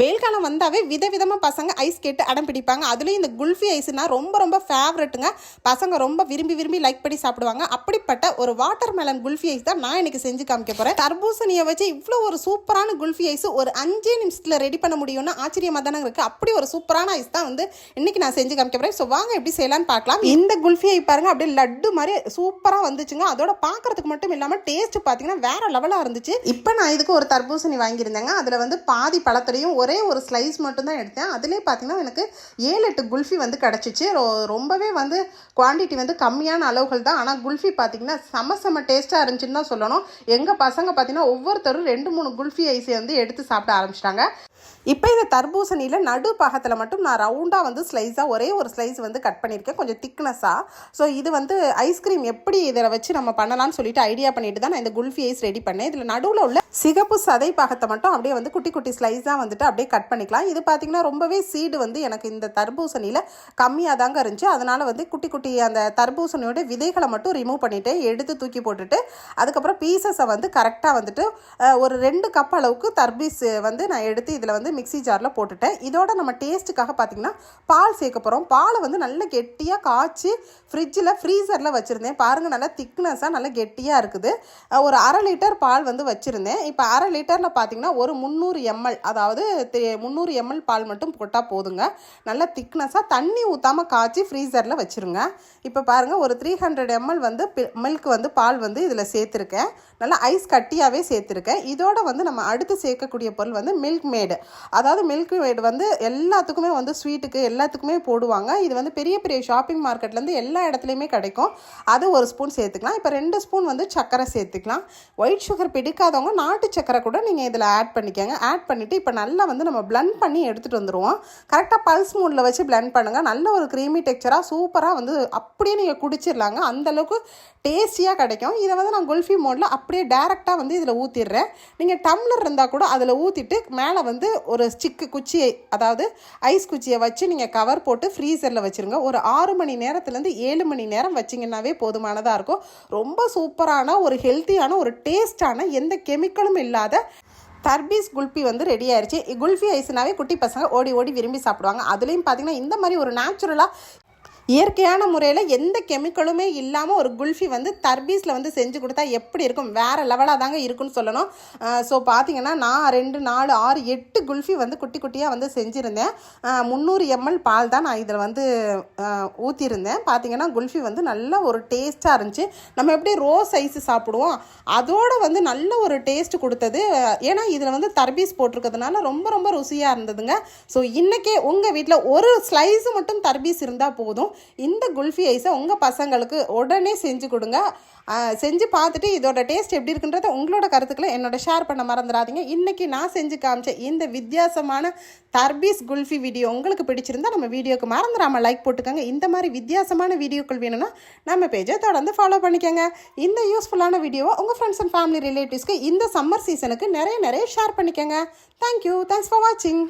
வெயில் காலம் வந்தாவே விதவிதமாக பசங்க ஐஸ் கேட்டு அடம் பிடிப்பாங்க. அதுலேயும் இந்த குல்ஃபி ஐஸ்னால் ரொம்ப ரொம்ப ஃபேவரட்டுங்க பசங்க ரொம்ப விரும்பி விரும்பி லைக் பண்ணி சாப்பிடுவாங்க. அப்படிப்பட்ட ஒரு வாட்டர் மெலன் குல்ஃபி ஐஸ் தான் நான் எனக்கு செஞ்சு காமிக்க போகிறேன் தர்பூசணியை வச்சு இவ்வளோ ஒரு சூப்பரான குல்ஃபி ஐஸ் ஒரு அஞ்சே நிமிஷத்தில் ரெடி பண்ண முடியும்னு ஆச்சரியமாக தானே இருக்குது அப்படி ஒரு சூப்பரான ஐஸ் தான் வந்து இன்னைக்கு நான் செஞ்சு காமிக்க போகிறேன் ஸோ வாங்க எப்படி செய்யலாம்னு பார்க்கலாம். இந்த குல்ஃபி ஐ பாருங்க அப்படியே லட்டு மாதிரி சூப்பராக வந்துச்சுங்க. அதோட பார்க்கறதுக்கு மட்டும் இல்லாமல் டேஸ்ட் பார்த்தீங்கன்னா வேற லெவலாக இருந்துச்சு. இப்போ நான் இதுக்கு ஒரு தர்பூசணி வாங்கியிருந்தேங்க. அதில் வந்து பாதி பழத்துலையும் ஒரே ஒரு ஸ்லைஸ் மட்டும்தான் எடுத்தேன். அதுலேயே பார்த்தீங்கன்னா எனக்கு ஏழு எட்டு குல்ஃபி வந்து கிடச்சிச்சு. ரோ ரொம்பவே வந்து குவான்டிட்டி வந்து கம்மியான அளவுகள் தான். ஆனால் குல்ஃபி பார்த்தீங்கன்னா செம செம டேஸ்ட்டாக இருந்துச்சுன்னு தான் சொல்லணும். எங்கள் பசங்க பார்த்தீங்கன்னா ஒவ்வொருத்தரும் ரெண்டு மூணு குல்ஃபி ஐஸை வந்து எடுத்து சாப்பிட ஆரம்பிச்சிட்டாங்க. இப்போ இந்த தர்பூசணியில் நடு பாகத்தில் மட்டும் நான் ரவுண்டாக வந்து ஸ்லைஸாக ஒரே ஒரு ஸ்லைஸ் வந்து கட் பண்ணியிருக்கேன். கொஞ்சம் திக்னஸாக ஸோ இது வந்து ஐஸ்கிரீம் எப்படி இதில் வச்சு நம்ம பண்ணலாம்னு சொல்லிட்டு ஐடியா பண்ணிட்டு தான் நான் இந்த குல்ஃபி ஐஸ் ரெடி பண்ணேன். இதில் நடுவில் உள்ள சிகப்பு சதை பாகத்தை மட்டும் அப்படியே வந்து குட்டி குட்டி ஸ்லைஸாக வந்துட்டு அப்படியே கட் பண்ணிக்கலாம். இது பார்த்திங்கன்னா ரொம்பவே சீடு வந்து எனக்கு இந்த தர்பூசணியில் கம்மியாக தாங்க இருந்துச்சு. அதனால் வந்து குட்டி குட்டி அந்த தர்பூசணியோட விதைகளை மட்டும் ரிமூவ் பண்ணிவிட்டு எடுத்து தூக்கி போட்டுட்டு அதுக்கப்புறம் பீசஸை வந்து கரெக்டாக வந்துட்டு ஒரு ரெண்டு கப் அளவுக்கு தர்பீஸ் வந்து நான் எடுத்து இதில் வந்து வந்து மிக்ஸி ஜாரில் போட்டுட்டேன். இதோட நம்ம டேஸ்ட்டுக்காக பார்த்தீங்கன்னா பால் சேர்க்க போகிறோம் பாலை வந்து நல்ல கெட்டியாக காய்ச்சி ஃப்ரிட்ஜில் ஃப்ரீசரில் வச்சுருந்தேன். பாருங்கள் நல்லா திக்னஸாக நல்லா கெட்டியாக இருக்குது. ஒரு அரை லிட்டர் பால் வந்து வச்சுருந்தேன். இப்போ அரை லிட்டரில் பார்த்தீங்கன்னா ஒரு முந்நூறு எம்எல் அதாவது முந்நூறு எம்எல் பால் மட்டும் போட்டால் போதுங்க. நல்லா திக்னஸாக தண்ணி ஊற்றாமல் காய்ச்சி ஃப்ரீசரில் வச்சுருங்க. இப்போ பாருங்கள் ஒரு த்ரீ ஹண்ட்ரட் எம்எல் வந்து மில்க் வந்து பால் வந்து இதில் சேர்த்துருக்கேன். நல்லா ஐஸ் கட்டியாகவே சேர்த்துருக்கேன். இதோட வந்து நம்ம அடுத்து சேர்க்கக்கூடிய பொருள் வந்து மில்க் மேடு அதாவது மில்க் மேடு வந்து எல்லாத்துக்குமே வந்து ஸ்வீட்டுக்கு எல்லாத்துக்குமே போடுவாங்க. இது வந்து பெரிய பெரிய ஷாப்பிங் மார்க்கெட்லேருந்து எல்லா இடத்துலையுமே கிடைக்கும். அது ஒரு ஸ்பூன் சேர்த்துக்கலாம். இப்போ ரெண்டு ஸ்பூன் வந்து சக்கரை சேர்த்துக்கலாம். ஒயிட் சுகர் பிடிக்காதவங்க நாட்டு சக்கரை கூட நீங்கள் இதில் ஆட் பண்ணிக்கோங்க. ஆட் பண்ணிவிட்டு இப்போ நல்லா வந்து நம்ம பிளண்ட் பண்ணி எடுத்துகிட்டு வந்துடுவோம் கரெக்டாக பல்ஸ் மூடில் வச்சு பிளண்ட் பண்ணுங்கள் நல்ல ஒரு க்ரீமி டெக்ஸ்சராக சூப்பராக வந்து அப்படியே நீங்கள் குடிச்சிடலாங்க. அந்தளவுக்கு டேஸ்டியாக கிடைக்கும். இதை வந்து நான் குல்ஃபி மோடில் அப்படியே டேரெக்டாக வந்து இதில் ஊற்றிடுறேன் நீங்கள் டம்ளர் இருந்தால் கூட அதில் ஊற்றிட்டு மேலே வந்து ஒரு ஸ்டிக்கு குச்சியை அதாவது ஐஸ் குச்சியை வச்சு நீங்கள் கவர் போட்டு ஃப்ரீசரில் வச்சுருங்க. ஒரு ஆறு மணி நேரத்துலேருந்து ஏழு மணி நேரம் வச்சிங்கன்னாவே போதுமானதாக இருக்கும். ரொம்ப சூப்பரான ஒரு ஹெல்த்தியான ஒரு டேஸ்டான எந்த கெமிக்கலும் இல்லாத தர்பீஸ் குல்ஃபி வந்து ரெடி ஆயிடுச்சு குல்ஃபி ஐஸ்னாவே குட்டி பசங்க ஓடி ஓடி விரும்பி சாப்பிடுவாங்க. அதுலேயும் பார்த்தீங்கன்னா இந்த மாதிரி ஒரு நேச்சுரலாக இயற்கையான முறையில் எந்த கெமிக்கலுமே இல்லாமல் ஒரு குல்ஃபி வந்து தர்பீஸில் வந்து செஞ்சு கொடுத்தா எப்படி இருக்கும்? வேறு லெவலாக தாங்க இருக்குன்னு சொல்லணும். ஸோ பார்த்தீங்கன்னா நான் ரெண்டு நாலு ஆறு எட்டு குல்ஃபி வந்து குட்டி குட்டியாக வந்து செஞ்சுருந்தேன். முந்நூறு எம்எல் பால் தான் நான் இதில் வந்து ஊற்றிருந்தேன் பார்த்தீங்கன்னா குல்ஃபி வந்து நல்ல ஒரு டேஸ்ட்டாக இருந்துச்சு. நம்ம எப்படி ரோஸ் சைஸ் சாப்பிடுவோம்? அதோடு வந்து நல்ல ஒரு டேஸ்ட் கொடுத்தது. ஏன்னா இதில் வந்து தர்பீஸ் போட்டிருக்கிறதுனால ரொம்ப ரொம்ப ருசியாக இருந்ததுங்க. ஸோ இன்றைக்கே உங்கள் வீட்டில் ஒரு ஸ்லைஸ் மட்டும் தர்பீஸ் இருந்தால் போதும். இந்த குல்ஃபி ஐஸை உங்கள் பசங்களுக்கு உடனே செஞ்சு கொடுங்க. செஞ்சு பார்த்துட்டு இதோட டேஸ்ட் எப்படி இருக்குன்றத உங்களோட கருத்துக்களை என்னோட ஷேர் பண்ண மறந்துடாதீங்க. இன்றைக்கி நான் செஞ்சு காமிச்ச இந்த வித்தியாசமான தர்பீஸ் குல்ஃபி வீடியோ உங்களுக்கு பிடிச்சிருந்தா நம்ம வீடியோக்கு மறந்துடாமல் லைக் போட்டுக்கோங்க. இந்த மாதிரி வித்தியாசமான வீடியோக்கள் வேணும்னா நம்ம பேஜை தொடர்ந்து ஃபாலோ பண்ணிக்கோங்க. இந்த யூஸ்ஃபுல்லான வீடியோவை உங்கள் ஃப்ரெண்ட்ஸ் அண்ட் ஃபேமிலி ரிலேட்டிவ்ஸ்க்கு இந்த சம்மர் சீசனுக்கு நிறைய நிறைய ஷேர் பண்ணிக்கோங்க. தேங்க்யூ தேங்க்ஸ் ஃபார் வாட்சிங்